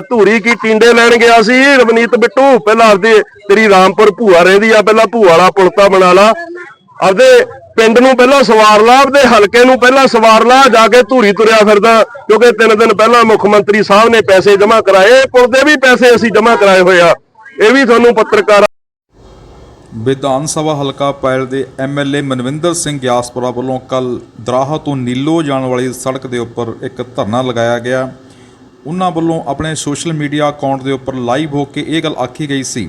ਧੂਰੀ ਕੀ ਟਿੰਡੇ ਲੈਣ ਗਿਆ ਸੀ, ਰਵਨੀਤ ਬਿੱਟੂ, ਪਹਿਲਾਂ ਆਪਦੇ ਤੇਰੀ ਰਾਮਪੁਰ ਭੂਆ ਰਹਿੰਦੀ ਆ, ਪਹਿਲਾਂ ਭੂਆ ਵਾਲਾ ਪੁਲਤਾ ਬਣਾ ਲਾ। ਆਪਦੇ ਪਿੰਡ ਨੂੰ ਪਹਿਲਾਂ ਸਵਾਰ ਲਾ, ਆਪਦੇ ਹਲਕੇ ਨੂੰ ਪਹਿਲਾਂ ਸਵਾਰ ਲਾ, ਜਾ ਕੇ ਧੂਰੀ ਤੁਰਿਆ ਫਿਰਦਾ, ਕਿਉਂਕਿ ਤਿੰਨ ਦਿਨ ਪਹਿਲਾਂ ਮੁੱਖ ਮੰਤਰੀ ਸਾਹਿਬ ਨੇ ਪੈਸੇ ਜਮ੍ਹਾਂ ਕਰਾਏ, ਪੁਲ ਦੇ ਵੀ ਪੈਸੇ ਅਸੀਂ ਜਮ੍ਹਾਂ ਕਰਾਏ ਹੋਏ ਆ। ਇਹ ਵੀ ਤੁਹਾਨੂੰ ਪੱਤਰਕਾਰ ਵਿਧਾਨ ਸਭਾ ਹਲਕਾ ਪੈਲ ਦੇ ਐਮਐਲਏ ਮਨਵਿੰਦਰ ਸਿੰਘ ਗਿਆਸਪੁਰਾ ਵੱਲੋਂ ਕੱਲ ਦਰਾਹਾ ਤੋਂ ਨੀਲੋ ਜਾਣ ਵਾਲੀ ਸੜਕ ਦੇ ਉੱਪਰ ਇੱਕ ਧਰਨਾ ਲਗਾਇਆ ਗਿਆ। ਉਹਨਾਂ ਵੱਲੋਂ ਆਪਣੇ ਸੋਸ਼ਲ ਮੀਡੀਆ ਅਕਾਊਂਟ ਦੇ ਉੱਪਰ ਲਾਈਵ ਹੋ ਕੇ ਇਹ ਗੱਲ ਆਖੀ ਗਈ ਸੀ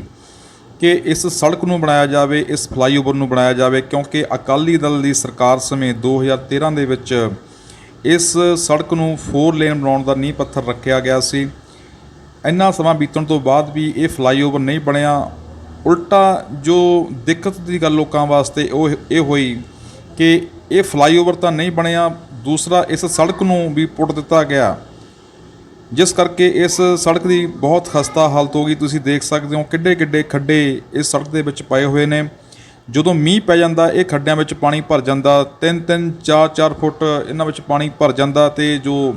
ਕਿ ਇਸ ਸੜਕ ਨੂੰ ਬਣਾਇਆ ਜਾਵੇ, ਇਸ ਫਲਾਈਓਵਰ ਨੂੰ ਬਣਾਇਆ ਜਾਵੇ, ਕਿਉਂਕਿ ਅਕਾਲੀ ਦਲ ਦੀ ਸਰਕਾਰ ਸਮੇਂ 2013 ਦੇ ਵਿੱਚ ਇਸ ਸੜਕ ਨੂੰ 4 ਲੇਨ ਬਣਾਉਣ ਦਾ ਨੀਂਹ ਪੱਥਰ ਰੱਖਿਆ ਗਿਆ ਸੀ। ਇੰਨਾ ਸਮਾਂ ਬੀਤਣ ਤੋਂ ਬਾਅਦ ਵੀ ਇਹ ਫਲਾਈਓਵਰ ਨਹੀਂ ਬਣਿਆ। ਉਲਟਾ ਜੋ ਦਿੱਕਤ ਦੀ ਗੱਲ ਲੋਕਾਂ ਵਾਸਤੇ ਉਹ ਇਹ ਹੋਈ ਕਿ ਇਹ ਫਲਾਈਓਵਰ ਤਾਂ ਨਹੀਂ ਬਣਿਆ, ਦੂਸਰਾ ਇਸ ਸੜਕ ਨੂੰ ਵੀ ਪੁੱਟ ਦਿੱਤਾ ਗਿਆ। ਜਿਸ ਕਰਕੇ ਇਸ ਸੜਕ ਦੀ ਬਹੁਤ ਖਸਤਾ ਹਾਲਤ ਹੋ ਗਈ। ਤੁਸੀਂ ਦੇਖ ਸਕਦੇ ਹੋ ਕਿੱਡੇ ਕਿੱਡੇ ਖੱਡੇ ਇਸ ਸੜਕ ਦੇ ਵਿੱਚ ਪਏ ਹੋਏ ਨੇ। ਜਦੋਂ ਮੀਂਹ ਪੈ ਜਾਂਦਾ, ਇਹ ਖੱਡਿਆਂ ਵਿੱਚ ਪਾਣੀ ਭਰ ਜਾਂਦਾ 3-3 4-4 ਫੁੱਟ ਇਹਨਾਂ ਵਿੱਚ ਪਾਣੀ ਭਰ ਜਾਂਦਾ ਤੇ ਜੋ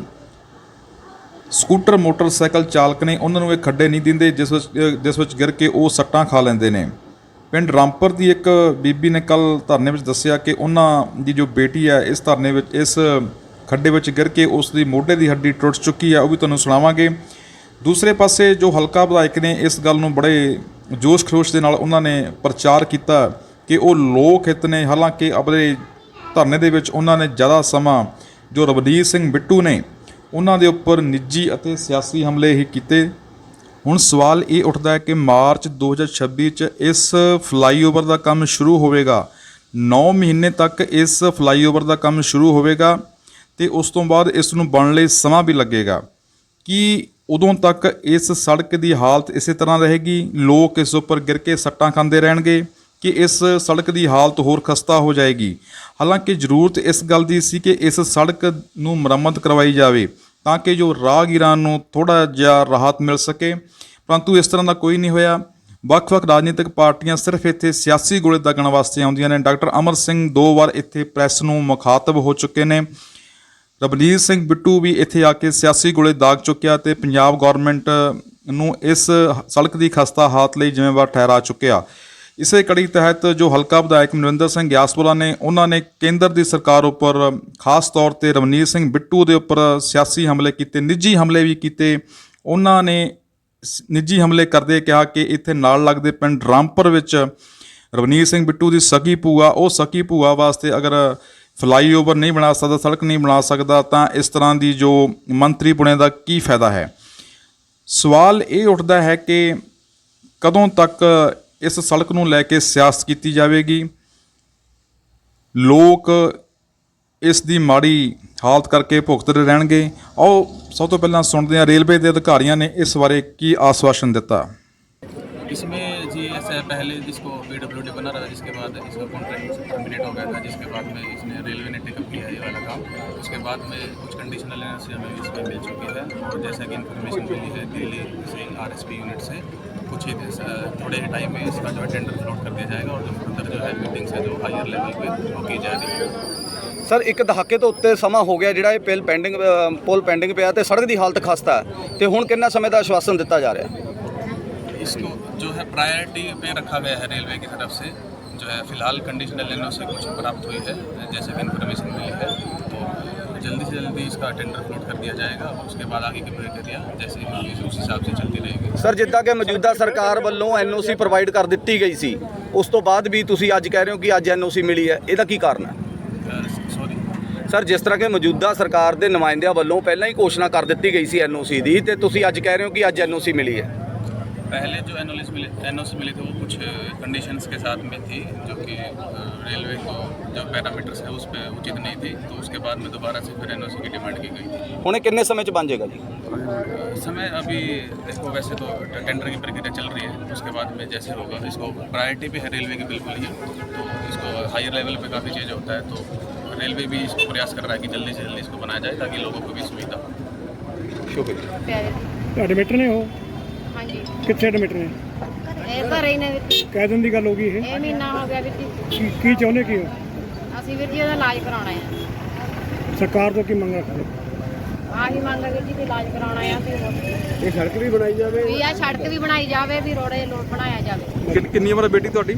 ਸਕੂਟਰ, ਮੋਟਰਸਾਈਕਲ ਚਾਲਕ ਨੇ ਉਹਨਾਂ ਨੂੰ ਇਹ ਖੱਡੇ ਨਹੀਂ ਦਿੰਦੇ, ਜਿਸ ਵਿੱਚ ਜਿਸ ਵਿੱਚ ਗਿਰ ਕੇ ਉਹ ਸੱਟਾਂ ਖਾ ਲੈਂਦੇ ਨੇ। ਪਿੰਡ ਰਾਮਪੁਰ ਦੀ ਇੱਕ ਬੀਬੀ ਨੇ ਕੱਲ ਧਰਨੇ ਵਿੱਚ ਦੱਸਿਆ ਕਿ ਉਹਨਾਂ ਦੀ ਜੋ ਬੇਟੀ ਹੈ, ਇਸ ਧਰਨੇ ਵਿੱਚ, ਇਸ ਖੱਡੇ ਵਿੱਚ ਗਿਰ ਕੇ ਉਸ ਦੀ ਮੋਢੇ ਦੀ ਹੱਡੀ ਟੁੱਟ ਚੁੱਕੀ ਹੈ ਉਹ ਵੀ ਤੁਹਾਨੂੰ ਸੁਣਾਵਾਂਗੇ। ਦੂਸਰੇ ਪਾਸੇ ਜੋ ਹਲਕਾ ਵਿਧਾਇਕ ਨੇ ਇਸ ਗੱਲ ਨੂੰ ਬੜੇ ਜੋਸ਼ ਖਰੋਸ਼ ਦੇ ਨਾਲ ਉਹਨਾਂ ਨੇ ਪ੍ਰਚਾਰ ਕੀਤਾ ਕਿ ਉਹ ਲੋਕ ਹਿੱਤ ਨੇ। ਹਾਲਾਂਕਿ ਆਪਣੇ ਧਰਨੇ ਦੇ ਵਿੱਚ ਉਹਨਾਂ ਨੇ ਜ਼ਿਆਦਾ ਸਮਾਂ ਜੋ ਰਵਨੀਤ ਸਿੰਘ ਬਿੱਟੂ ਨੇ ਉਹਨਾਂ ਦੇ ਉੱਪਰ ਨਿੱਜੀ ਅਤੇ ਸਿਆਸੀ ਹਮਲੇ ਹੀ ਕੀਤੇ। ਹੁਣ ਸਵਾਲ ਇਹ ਉੱਠਦਾ ਹੈ ਕਿ ਮਾਰਚ 2026 ਚ ਇਸ ਫਲਾਈਓਵਰ ਦਾ ਕੰਮ ਸ਼ੁਰੂ ਹੋਵੇਗਾ। 9 ਮਹੀਨੇ ਤੱਕ ਇਸ ਫਲਾਈਓਵਰ ਦਾ ਕੰਮ ਸ਼ੁਰੂ ਹੋਵੇਗਾ। ਤੇ ਉਸ ਤੋਂ ਬਾਅਦ ਇਸ ਨੂੰ ਬਣਨ ਲਈ ਸਮਾਂ ਵੀ ਲੱਗੇਗਾ। ਕਿ ਉਦੋਂ ਤੱਕ ਇਸ ਸੜਕ ਦੀ ਹਾਲਤ ਇਸੇ ਤਰ੍ਹਾਂ ਰਹੇਗੀ? ਲੋਕ ਇਸ ਉੱਪਰ ਗਿਰ ਕੇ ਸੱਟਾਂ ਖਾਂਦੇ ਰਹਿਣਗੇ ਕਿ ਇਸ ਸੜਕ ਦੀ ਹਾਲਤ ਹੋਰ ਖਸਤਾ ਹੋ ਜਾਏਗੀ? ਹਾਲਾਂਕਿ ਜ਼ਰੂਰਤ ਇਸ ਗੱਲ ਦੀ ਸੀ ਕਿ ਇਸ ਸੜਕ ਨੂੰ ਮੁਰੰਮਤ ਕਰਵਾਈ ਜਾਵੇ ਤਾਂ ਕਿ ਜੋ ਰਾਹਗੀਰਾਂ ਨੂੰ ਥੋੜਾ ਜਿਹਾ ਰਾਹਤ ਮਿਲ ਸਕੇ। ਪਰੰਤੂ ਇਸ ਤਰ੍ਹਾਂ ਦਾ ਕੋਈ ਨਹੀਂ ਹੋਇਆ। ਵੱਖ-ਵੱਖ ਰਾਜਨੀਤਿਕ ਪਾਰਟੀਆਂ ਸਿਰਫ ਇੱਥੇ ਸਿਆਸੀ ਗੋਲੇ ਦਾਗਣ ਵਾਸਤੇ ਆਉਂਦੀਆਂ ਨੇ। ਡਾਕਟਰ ਅਮਰ ਸਿੰਘ ਦੋ ਵਾਰ ਇੱਥੇ ਪ੍ਰੈਸ ਨੂੰ ਮੁਖਾਤਬ ਹੋ ਚੁੱਕੇ ਨੇ। ਰਵਨੀਤ ਸਿੰਘ ਬਿੱਟੂ ਵੀ ਇੱਥੇ ਆ ਕੇ ਸਿਆਸੀ ਗੋਲੇ ਦਾਗ ਚੁੱਕਿਆ ਤੇ ਪੰਜਾਬ ਗਵਰਨਮੈਂਟ ਨੂੰ ਇਸ ਸੜਕ ਦੀ ਖਸਤਾ ਹਾਲਤ ਲਈ ਜ਼ਿੰਮੇਵਾਰ ਠਹਿਰਾ ਚੁੱਕਿਆ। ਇਸੇ ਕੜੀ ਤਹਿਤ ਜੋ ਹਲਕਾ ਵਿਧਾਇਕ ਮਨਵਿੰਦਰ ਸਿੰਘ ਗਿਆਸਪੁਰਾ ਨੇ, ਉਹਨਾਂ ਨੇ ਕੇਂਦਰ ਦੀ ਸਰਕਾਰ ਉੱਪਰ ਖਾਸ ਤੌਰ ਤੇ ਰਵਨੀਤ ਸਿੰਘ ਬਿੱਟੂ ਦੇ ਉੱਪਰ ਸਿਆਸੀ ਹਮਲੇ ਕੀਤੇ, ਨਿੱਜੀ ਹਮਲੇ ਵੀ ਕੀਤੇ। ਉਹਨਾਂ ਨੇ ਨਿੱਜੀ ਹਮਲੇ ਕਰਦੇ ਕਿਹਾ ਕਿ ਇੱਥੇ ਨਾਲ ਲੱਗਦੇ ਪਿੰਡ ਰਾਮਪੁਰ ਵਿੱਚ ਰਵਨੀਤ ਸਿੰਘ ਬਿੱਟੂ ਦੀ ਸਕੀ ਭੂਆ, ਉਹ ਸਕੀ ਭੂਆ ਵਾਸਤੇ ਅਗਰ ਫਲਾਈਓਵਰ ਨਹੀਂ ਬਣਾ ਸਕਦਾ, ਸੜਕ ਨਹੀਂ ਬਣਾ ਸਕਦਾ, ਤਾਂ ਇਸ ਤਰ੍ਹਾਂ ਦੀ ਜੋ ਮੰਤਰੀ ਪੁਣੇ ਦਾ ਕੀ ਫਾਇਦਾ ਹੈ? ਸਵਾਲ ਇਹ ਉੱਠਦਾ ਹੈ ਕਿ ਕਦੋਂ ਤੱਕ ਇਸ ਸੜਕ ਨੂੰ ਲੈ ਕੇ ਸਿਆਸਤ ਕੀਤੀ ਜਾਵੇਗੀ? ਲੋਕ ਇਸ ਦੀ ਮਾੜੀ ਹਾਲਤ ਕਰਕੇ ਭੁਗਤਦੇ ਰਹਿਣਗੇ। ਆਓ, ਸਭ ਤੋਂ ਪਹਿਲਾਂ ਸੁਣਦੇ ਹਾਂ ਰੇਲਵੇ ਦੇ ਅਧਿਕਾਰੀਆਂ ਨੇ ਇਸ ਬਾਰੇ ਕੀ ਆਸਵਾਸ਼ਨ ਦਿੱਤਾ। ਇਸ ਵਿੱਚ ऐसा है, पहले जिसको पी बना रहा था जिसके बाद इसका कॉन्ट्रैक्ट टर्मिनेट हो गया था जिसके बाद में इसने रेलवे ने टेकअप किया ये वाला काम उसके बाद में कुछ कंडीशनल से हमें इसमें मिल चुकी है और जैसा कि इन्फॉर्मेशन मिली है दिल्ली से आर यूनिट से कुछ ही देर से- थोड़े ही टाइम में इसका जो है टेंडर फ्लोट कर दिया जाएगा और जो फर्दर जो है मीटिंग्स है जो हायर लेवल पे वो की जा रही है ਸਰ ਇੱਕ ਦਹਾਕੇ ਤੋਂ ਉੱਤੇ ਸਮਾਂ ਹੋ ਗਿਆ ਜਿਹੜਾ ਇਹ ਪਿਲ ਪੈਂਡਿੰਗ ਅ, ਪੁਲ ਪੈਂਡਿੰਗ ਪਿਆ ਤੇ ਸੜਕ ਦੀ ਹਾਲਤ ਖਸਤਾ ਹੈ ਤੇ ਹੁਣ ਕਿੰਨਾ ਸਮੇਂ ਦਾ ਆਸ਼ਵਾਸਨ ਦਿੱਤਾ ਜਾ ਰਿਹਾ ਹੈ इसको जो है प्रायोरिटी पे रखा गया है रेलवे की तरफ से जो है फिलहाल कंडीशनल लेनों से कुछ प्राप्त हुई है जैसे कि इन्फॉर्मेशन मिली है तो जल्दी से जल्दी इसका टेंडर फ्लोट कर दिया जाएगा और उसके बाद आगे की प्रक्रिया जैसे ही होगी उस हिसाब से चलती रहेगी ਸਰ ਜਿੱਦਾਂ ਕਿ ਮੌਜੂਦਾ ਸਰਕਾਰ ਵੱਲੋਂ ਐਨਓਸੀ ਪ੍ਰੋਵਾਈਡ ਕਰ ਦਿੱਤੀ ਗਈ ਸੀ ਉਸ ਤੋਂ ਬਾਅਦ ਵੀ ਤੁਸੀਂ ਅੱਜ ਕਹਿ ਰਹੇ ਹੋ ਕਿ ਅੱਜ ਐਨਓਸੀ ਮਿਲੀ ਹੈ ਇਹਦਾ ਕੀ ਕਾਰਨ ਹੈ सॉरी ਸਰ ਜਿਸ ਤਰ੍ਹਾਂ ਕਿ ਮੌਜੂਦਾ ਸਰਕਾਰ ਦੇ ਨੁਮਾਇੰਦਿਆਂ ਵੱਲੋਂ ਪਹਿਲਾਂ ਹੀ ਘੋਸ਼ਣਾ ਕਰ ਦਿੱਤੀ ਗਈ ਸੀ ਐਨਓਸੀ ਦੀ ਤੇ ਤੁਸੀਂ ਅੱਜ ਕਹਿ ਰਹੇ ਹੋ ਕਿ ਅੱਜ ਐਨਓਸੀ ਮਿਲੀ ਹੈ पहले जो एन मिले एन मिले थे वो कुछ कंडीशंस के साथ में थी जो कि रेलवे को जो पैरामीटर्स है उस पर उचित नहीं थी तो उसके बाद में दोबारा से फिर एन की डिमांड की गई उन्हें कितने समय बन जाएगा जी? समय अभी देखो वैसे तो टेंडर की प्रक्रिया चल रही है उसके बाद में जैसे होगा इसको प्रायोरिटी भी है रेलवे की बिल्कुल ही तो इसको हायर लेवल पर काफ़ी चीज़ होता है तो रेलवे भी इसको प्रयास कर रहा है कि जल्दी से जल्दी इसको बनाया जाए ताकि लोगों को भी सुविधा हो। शुक्रिया। पैरामीटर नहीं हो। ਕਿੱਥੇ ਐਡਮਿਟ ਨੇ? ਇਹ ਘਰੇ ਹੀ ਨੇ ਵੀਰ ਜੀ। ਕਹਿ ਦਿਨ ਦੀ ਗੱਲ ਹੋ ਗਈ ਇਹ। ਇਹ ਮਹੀਨਾ ਹੋ ਗਿਆ ਵੀਰ ਜੀ। ਕੀ ਕੀ ਚਾਹੁੰਦੇ ਕੀ ਹੋ? ਅਸੀਂ ਵੀਰ ਜੀ ਉਹਦਾ ਇਲਾਜ ਕਰਾਉਣਾ ਹੈ। ਸਰਕਾਰ ਤੋਂ ਕੀ ਮੰਗ ਰੱਖਦੇ? ਆਹੀ ਮੰਗ ਹੈ ਵੀਰ ਜੀ ਵੀ ਇਲਾਜ ਕਰਾਉਣਾ ਆ ਵੀ ਹੋਰ- ਇਹ ਸੜਕ ਵੀ ਬਣਾਈ ਜਾਵੇ? ਵੀ ਆ ਸੜਕ ਵੀ ਬਣਾਈ ਜਾਵੇ ਵੀ ਰੋੜੇ ਲੋਟ ਬਣਾਇਆ ਜਾਵੇ। ਕਿੰਨ- ਕਿੰਨੀ ਉਮਰ ਹੈ ਬੇਟੀ ਤੁਹਾਡੀ?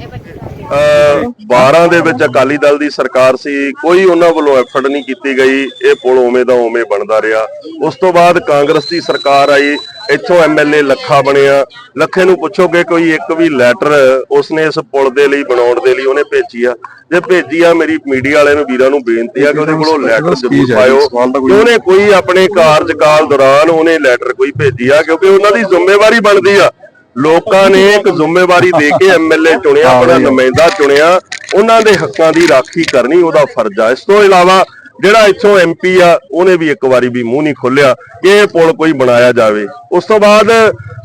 ਇਹ ਬੱਚੇ ਸਾਡੇ ਅਹ 12 ਦੇ ਵਿੱਚ ਅਕਾਲੀ ਦਲ ਦੀ ਸਰਕਾਰ ਸੀ ਕੋਈ ਉਹਨਾਂ ਵੱਲੋਂ ਐਫਰਟ ਨਹੀਂ ਕੀਤੀ ਗਈ। ਇਹ ਪੁਲ ਉਵੇਂ ਦਾ ਉਵੇਂ ਬਣਦਾ ਰਿਹਾ। ਉਸ ਤੋਂ ਬਾਅਦ ਕਾਂਗਰਸ ਦੀ ਸਰਕਾਰ ਆਈ। ਇੱਥੋਂ ਐਮਐਲਏ ਲੱਖਾ ਬਣਿਆ। ਲੱਖੇ ਨੂੰ ਪੁੱਛੋਗੇ ਕੋਈ ਇੱਕ ਵੀ ਲੈਟਰ ਉਸਨੇ ਇਸ ਪੁਲ ਦੇ ਲਈ ਬਣਾਉਣ ਦੇ ਲਈ ਉਹਨੇ ਭੇਜੀ ਆ। ਜੇ ਭੇਜੀ ਆ ਮੇਰੀ ਮੀਡੀਆ ਵਾਲਿਆਂ ਨੂੰ ਵੀਰਾਂ ਨੂੰ ਬੇਨਤੀ ਆ ਕਿ ਉਹਦੇ ਕੋਲੋਂ ਲੈਟਰ ਜ਼ਰੂਰ ਪਾਇਓ। ਉਹਨੇ ਕੋਈ ਆਪਣੇ ਕਾਰਜਕਾਲ ਦੌਰਾਨ ਉਹਨੇ ਲੈਟਰ ਕੋਈ ਭੇਜੀ ਆ ਕਿਉਂਕਿ ਉਹਨਾਂ ਦੀ ਜ਼ਿੰਮੇਵਾਰੀ ਬਣਦੀ ਆ। ਲੋਕਾਂ ਨੇ ਇੱਕ ਜ਼ਿੰਮੇਵਾਰੀ ਦੇ ਕੇ ਐਮਐਲਏ ਚੁਣਿਆ ਆਪਣਾ ਨੁਮਾਇੰਦਾ ਚੁਣਿਆ। ਉਹਨਾਂ ਦੇ ਹੱਕਾਂ ਦੀ ਰਾਖੀ ਕਰਨੀ ਉਹਦਾ ਫਰਜ਼ ਆ। ਇਸ ਤੋਂ ਇਲਾਵਾ ਜਿਹੜਾ ਇੱਥੋਂ ਐਮਪੀ ਆ ਉਹਨੇ ਵੀ ਇੱਕ ਵਾਰੀ ਵੀ ਮੂੰਹ ਨਹੀਂ ਖੋਲਿਆ ਕਿ ਇਹ ਪੁਲ ਕੋਈ ਬਣਾਇਆ ਜਾਵੇ। ਉਸ ਤੋਂ ਬਾਅਦ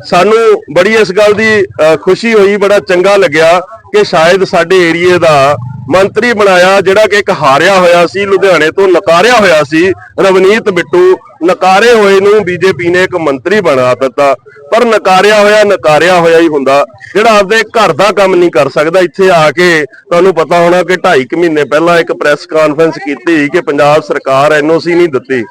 ਸਾਨੂੰ ਬੜੀ ਇਸ ਗੱਲ ਦੀ ਅ, ਖੁਸ਼ੀ ਹੋਈ ਬੜਾ ਚੰਗਾ ਲੱਗਿਆ ਕਿ ਸ਼ਾਇਦ ਸਾਡੇ ਏਰੀਏ ਦਾ ਮੰਤਰੀ ਬਣਾਇਆ ਜਿਹੜਾ ਕਿ ਇੱਕ ਹਾਰਿਆ ਹੋਇਆ ਸੀ ਲੁਧਿਆਣੇ ਤੋਂ ਨਕਾਰਿਆ ਹੋਇਆ ਸੀ ਰਵਨੀਤ ਬਿੱਟੂ ਨਕਾਰੇ ਹੋਏ ਨੂੰ ਬੀਜੇਪੀ ਨੇ ਇੱਕ ਮੰਤਰੀ ਬਣਾ ਦਿੱਤਾ। ਪਰ ਨਕਾਰਿਆ ਹੋਇਆ ਨਕਾਰਿਆ ਹੋਇਆ ਹੀ ਹੁੰਦਾ। ਜਿਹੜਾ ਆਪਦੇ ਘਰ ਦਾ ਕੰਮ ਨਹੀਂ ਕਰ ਸਕਦਾ ਇੱਥੇ ਆ ਕੇ ਤੁਹਾਨੂੰ ਪਤਾ ਹੋਣਾ ਕਿ 2.5 ਮਹੀਨੇ ਪਹਿਲਾਂ ਇੱਕ ਪ੍ਰੈਸ ਕਾਨਫਰੰਸ ਕੀਤੀ ਕਿ ਪੰਜਾਬ ਸਰਕਾਰ ਐਨਓਸੀ ਨਹੀਂ ਦਿੱਤੀ।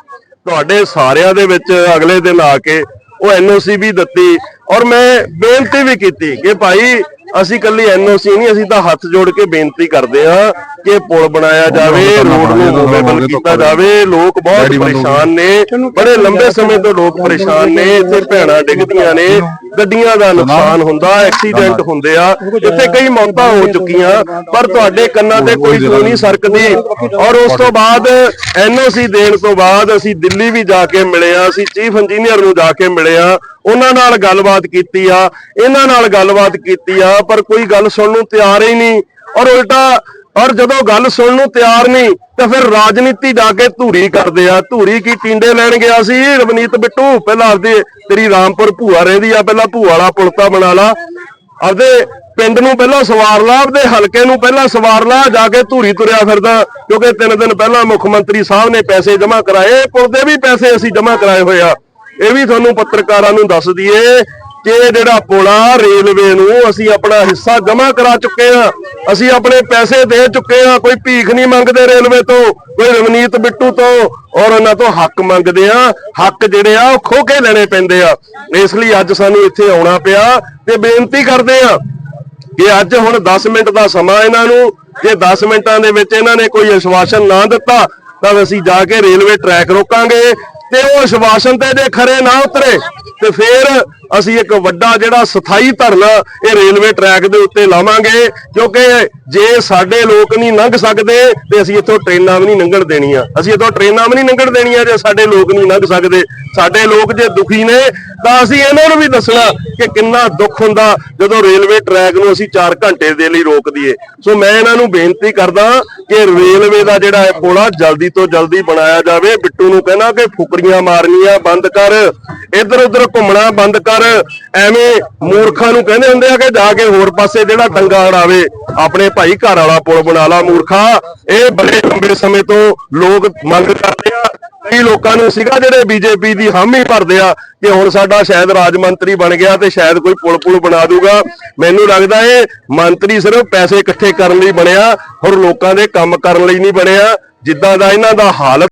ਤੁਹਾਡੇ ਸਾਰਿਆਂ ਦੇ ਵਿੱਚ ਅਗਲੇ ਦਿਨ ਆ ਕੇ ਉਹ ਐਨਓਸੀ ਵੀ ਦਿੱਤੀ ਔਰ ਮੈਂ ਬੇਨਤੀ ਵੀ ਕੀਤੀ ਕਿ ਭਾਈ ਅਸੀਂ ਕੱਲੀ ਐਨਓਸੀ ਨਹੀਂ ਅਸੀਂ ਤਾਂ ਹੱਥ ਜੋੜ ਕੇ ਬੇਨਤੀ ਕਰਦੇ ਹਾਂ ਕਿ ਪੁਲ ਬਣਾਇਆ ਜਾਵੇ ਰੋਡ ਨੂੰ ਮੂਵੇਬਲ ਕੀਤਾ ਜਾਵੇ ਲੋਕ ਬਹੁਤ ਪਰੇਸ਼ਾਨ ਨੇ ਬੜੇ ਲੰਬੇ ਸਮੇਂ ਤੋਂ ਲੋਕ ਪਰੇਸ਼ਾਨ ਨੇ ਇੱਥੇ ਭੈਣਾਂ ਡਿੱਗਦੀਆਂ ਨੇ ਗੱਡੀਆਂ ਦਾ ਨੁਕਸਾਨ ਹੁੰਦਾ ਐਕਸੀਡੈਂਟ ਹੁੰਦੇ ਆ ਇੱਥੇ ਕਈ ਮੌਤਾਂ ਹੋ ਚੁੱਕੀਆਂ ਪਰ ਤੁਹਾਡੇ ਕੰਨਾਂ ਤੇ ਕੋਈ ਸੂ ਨਹੀਂ ਸਰਕਦੀ। ਔਰ ਉਸ ਤੋਂ ਬਾਅਦ ਐਨਓਸੀ ਦੇਣ ਤੋਂ ਬਾਅਦ ਅਸੀਂ ਦਿੱਲੀ ਵੀ ਜਾ ਕੇ ਮਿਲੇ ਆ ਅਸੀਂ ਚੀਫ ਇੰਜੀਨੀਅਰ ਨੂੰ ਜਾ ਕੇ ਮਿਲੇ ਆ ਉਹਨਾਂ ਨਾਲ ਗੱਲਬਾਤ ਕੀਤੀ ਆ, ਇਹਨਾਂ ਨਾਲ ਗੱਲਬਾਤ ਕੀਤੀ ਆ, ਪਰ ਕੋਈ ਗੱਲ ਸੁਣਨ ਨੂੰ ਤਿਆਰ ਹੀ ਨਹੀਂ। ਔਰ ਉਲਟਾ, ਔਰ ਜਦੋਂ ਗੱਲ ਸੁਣਨ ਨੂੰ ਤਿਆਰ ਨਹੀਂ, ਤਾਂ ਫਿਰ ਰਾਜਨੀਤੀ ਜਾ ਕੇ ਧੂਰੀ ਕਰਦੇ ਆ। ਧੂਰੀ ਕੀ ਟਿੰਡੇ ਲੈਣ ਗਿਆ ਸੀ, ਰਵਨੀਤ ਬਿੱਟੂ? ਪਹਿਲਾਂ ਆਪਦੇ ਤੇਰੀ ਰਾਮਪੁਰ ਭੂਆ ਰਹਿੰਦੀ ਆ, ਪਹਿਲਾਂ ਭੂਆ ਵਾਲਾ ਪੁਲਤਾ ਬਣਾ ਲਾ। ਆਪਦੇ ਪਿੰਡ ਨੂੰ ਪਹਿਲਾਂ ਸਵਾਰ ਲਾ, ਆਪਦੇ ਹਲਕੇ ਨੂੰ ਪਹਿਲਾਂ ਸਵਾਰ ਲਾ, ਜਾ ਕੇ ਧੂਰੀ ਤੁਰਿਆ ਫਿਰਦਾ, ਕਿਉਂਕਿ ਤਿੰਨ ਦਿਨ ਪਹਿਲਾਂ ਮੁੱਖ ਮੰਤਰੀ ਸਾਹਿਬ ਨੇ ਪੈਸੇ ਜਮ੍ਹਾਂ ਕਰਾਏ, ਪੁਲ ਦੇ ਵੀ ਪੈਸੇ ਅਸੀਂ ਜਮ੍ਹਾਂ ਕਰਾਏ ਹੋਏ ਆ। ਇਹ ਵੀ ਤੁਹਾਨੂੰ ਪੱਤਰਕਾਰਾਂ ਨੂੰ ਦੱਸ ਦਈਏ ਕਿ ਜਿਹੜਾ ਪੁਲ ਰੇਲਵੇ ਨੂੰ ਅਸੀਂ ਆਪਣਾ ਹਿੱਸਾ ਜਮ੍ਹਾਂ ਕਰਾ ਚੁੱਕੇ ਆ ਅਸੀਂ ਆਪਣੇ ਪੈਸੇ ਦੇ ਚੁੱਕੇ ਆ ਕੋਈ ਭੀਖ ਨਹੀਂ ਮੰਗਦੇ ਰੇਲਵੇ ਤੋਂ, ਕੋਈ ਰਵਨੀਤ ਬਿੱਟੂ ਤੋਂ, ਔਰ ਉਹਨਾਂ ਤੋਂ ਹੱਕ ਮੰਗਦੇ ਆ ਹੱਕ ਜਿਹੜੇ ਆ, ਉਹ ਖੋ ਕੇ ਲੈਣੇ ਪੈਂਦੇ ਆ। ਇਸ ਲਈ ਅੱਜ ਸਾਨੂੰ ਇੱਥੇ ਆਉਣਾ ਪਿਆ ਤੇ ਬੇਨਤੀ ਕਰਦੇ ਆ ਕਿ ਅੱਜ ਹੁਣ 10 ਮਿੰਟ ਦਾ ਸਮਾਂ ਇਹਨਾਂ ਨੂੰ। ਜੇ 10 ਮਿੰਟਾਂ ਦੇ ਵਿੱਚ ਇਹਨਾਂ ਨੇ ਕੋਈ ਅਸ਼ਵਾਸਨ ਨਾ ਦਿੱਤਾ, ਤਾਂ ਅਸੀਂ ਜਾ ਕੇ ਰੇਲਵੇ ਟਰੈਕ ਰੋਕਾਂਗੇ। ਤੇ ਉਹ ਆਸ਼ਵਾਸਨ ਤੇ ਜੇ ਖਰੇ ਨਾ ਉਤਰੇ ਤੇ ਫਿਰ ਅਸੀਂ ਇੱਕ ਵੱਡਾ ਜਿਹੜਾ ਸਥਾਈ ਧਰਨਾ ਇਹ ਰੇਲਵੇ ਟਰੈਕ ਦੇ ਉੱਤੇ ਲਾਵਾਂਗੇ, ਕਿਉਂਕਿ ਜੇ ਸਾਡੇ ਲੋਕ ਨਹੀਂ ਲੰਘ ਸਕਦੇ, ਤੇ ਅਸੀਂ ਇੱਥੋਂ ਟ੍ਰੇਨਾਂ ਵੀ ਨਹੀਂ ਲੰਘਣ ਦੇਣੀਆਂ। ਅਸੀਂ ਇੱਥੋਂ ਟ੍ਰੇਨਾਂ ਵੀ ਨਹੀਂ ਲੰਘਣ ਦੇਣੀਆਂ ਜੇ ਸਾਡੇ ਲੋਕ ਨਹੀਂ ਲੰਘ ਸਕਦੇ। ਸਾਡੇ ਲੋਕ ਜੇ ਦੁਖੀ ਨੇ, ਤਾਂ ਅਸੀਂ ਇਹਨਾਂ ਨੂੰ ਵੀ ਦੱਸਣਾ ਕਿ ਕਿੰਨਾ ਦੁੱਖ ਹੁੰਦਾ ਜਦੋਂ ਰੇਲਵੇ ਟਰੈਕ ਨੂੰ ਅਸੀਂ 4 ਘੰਟੇ ਦੇ ਲਈ ਰੋਕ ਦਈਏ। ਸੋ ਮੈਂ ਇਹਨਾਂ ਨੂੰ ਬੇਨਤੀ ਕਰਦਾ ਕਿ ਰੇਲਵੇ ਦਾ ਜਿਹੜਾ ਇਹ ਪੁਲ ਜਲਦੀ ਤੋਂ ਜਲਦੀ ਬਣਾਇਆ ਜਾਵੇ। ਬਿੱਟੂ ਨੂੰ ਕਹਿਣਾ ਕਿ ਫੁਕਰੀਆਂ ਮਾਰਨੀਆਂ ਬੰਦ ਕਰ ਇੱਧਰ ਉੱਧਰ ਘੁੰਮਣਾ ਬੰਦ ਕਰ ਐਵੇਂ ਮੂਰਖਾਂ ਨੂੰ ਕਹਿੰਦੇ ਹੁੰਦੇ ਆ ਕਿ ਜਾ ਕੇ ਹੋਰ ਪਾਸੇ ਜਿਹੜਾ ਟੰਗਾ ਅੜਾਵੇ, ਆਪਣੇ ਭਾਈ ਘਰ ਵਾਲਾ ਪੁਲ ਬਣਾ ਲਾ ਮੂਰਖਾ। ਇਹ ਬੜੇ ਲੰਬੇ ਸਮੇਂ ਤੋਂ ਲੋਕ ਮੰਗ ਕਰਦੇ ਆ। ਕਈ ਲੋਕਾਂ ਨੂੰ ਸੀਗਾ ਜਿਹੜੇ ਬੀਜੇਪੀ ਦੀ ਹਾਮੀ ਭਰਦੇ ਆ ਕਿ ਹੁਣ ਸਾਡਾ ਸ਼ਾਇਦ ਰਾਜ ਮੰਤਰੀ ਬਣ ਗਿਆ ਤੇ ਸ਼ਾਇਦ ਕੋਈ ਪੁਲ ਪੁਲ ਬਣਾ ਦੂਗਾ। ਮੈਨੂੰ ਲੱਗਦਾ ਇਹ ਮੰਤਰੀ ਸਿਰਫ ਪੈਸੇ ਇਕੱਠੇ ਕਰਨ ਲਈ ਬਣਿਆ, ਹੋਰ ਲੋਕਾਂ ਦੇ ਕੰਮ ਕਰਨ ਲਈ ਨਹੀਂ ਬਣਿਆ। ਜਿੱਦਾਂ ਦਾ ਇਹਨਾਂ ਦਾ ਹਾਲ